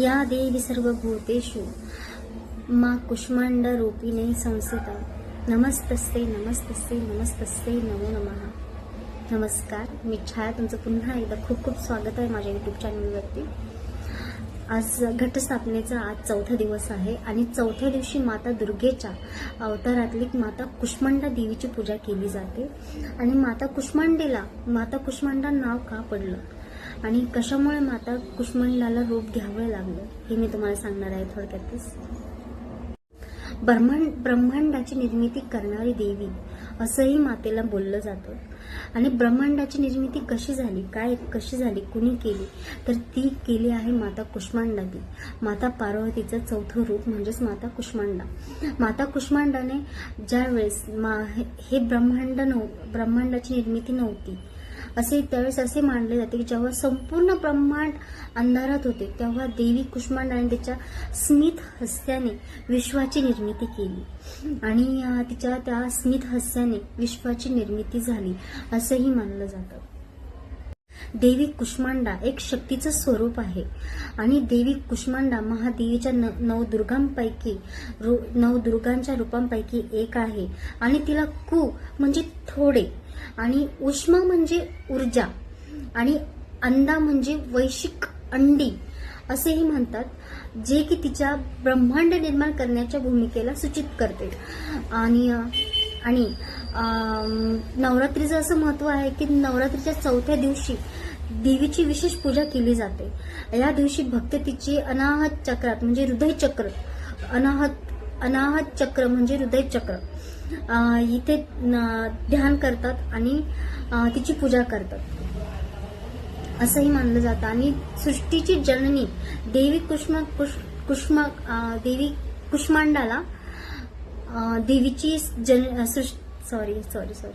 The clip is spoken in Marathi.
या देवी सर्वभूतेषु मा कुष्मांड रूपिणे संस्थिता नमस्तस्ते नमस्तस्ते नमस्तस्ते नमो नमः। नमस्कार मी छाया तुमचं पुन्हा एकदा खूप खूप स्वागत आहे माझ्या युट्यूब चॅनलवरती आज घटस्थापनेचा आज चौथा दिवस आहे आणि चौथ्या दिवशी माता दुर्गेच्या अवतारातली माता कुष्मांडा देवीची पूजा केली जाते. आणि माता कुष्मांडेला माता कुष्मांडा नाव का पडलं? आणि कशामुळे माता कुष्मणीलाला रूप घ्यावं लागलं हे मी तुम्हाला सांगणार आहे थोडक्यातच. ब्रह्मांड ब्रह्मांडाची निर्मिती करणारी देवी असंही मातेला बोललं जातं. आणि ब्रह्मांडाची निर्मिती कशी झाली काय कशी झाली कुणी केली तर ती केली आहे माता कुष्मांडाने. माता पार्वतीचं चौथं रूप म्हणजेच माता कुष्मांडा. माता कुष्मांडाने ज्यावेळेस मा हे ब्रह्मांड नव ब्रह्मांडाची निर्मिती नव्हती असे त्यावेळेस असे मानले जाते की जेव्हा संपूर्ण ब्रह्मांड अंधारात होते तेव्हा देवी कुष्मांडाने तिच्या स्मित हस्याने विश्वाची निर्मिती केली. आणि तिच्या त्या स्मित हस्याने विश्वाची निर्मिती झाली असंही मानलं जातं. देवी कुष्मांडा एक शक्तीचं स्वरूप आहे. आणि देवी कुष्मांडा महादेवीच्या न नवदुर्गांपैकी रु नवदुर्गांच्या रूपांपैकी एक आहे. आणि तिला कु म्हणजे थोडे आणि उष्मा म्हणजे ऊर्जा आणि अंडा म्हणजे वैशिक अंडी असेही म्हणतात जे की तिच्या ब्रह्मांड निर्माण करण्याच्या भूमिकेला सूचित करते. आणि आणि नवरात्रीचं असं महत्त्व आहे की नवरात्रीच्या चौथ्या दिवशी देवीची विशेष पूजा केली जाते. या दिवशी भक्त तिची अनाहत चक्रात म्हणजे हृदय चक्र अनाहत अनाहत चक्र म्हणजे हृदय चक्र. इथे ध्यान करतात आणि तिची पूजा करतात. असंही मानलं जातं. आणि सृष्टीची जननी देवी कुष्म कुश कुष्म देवी कुष्मांडाला देवीची जन सॉरी सॉरी सॉरी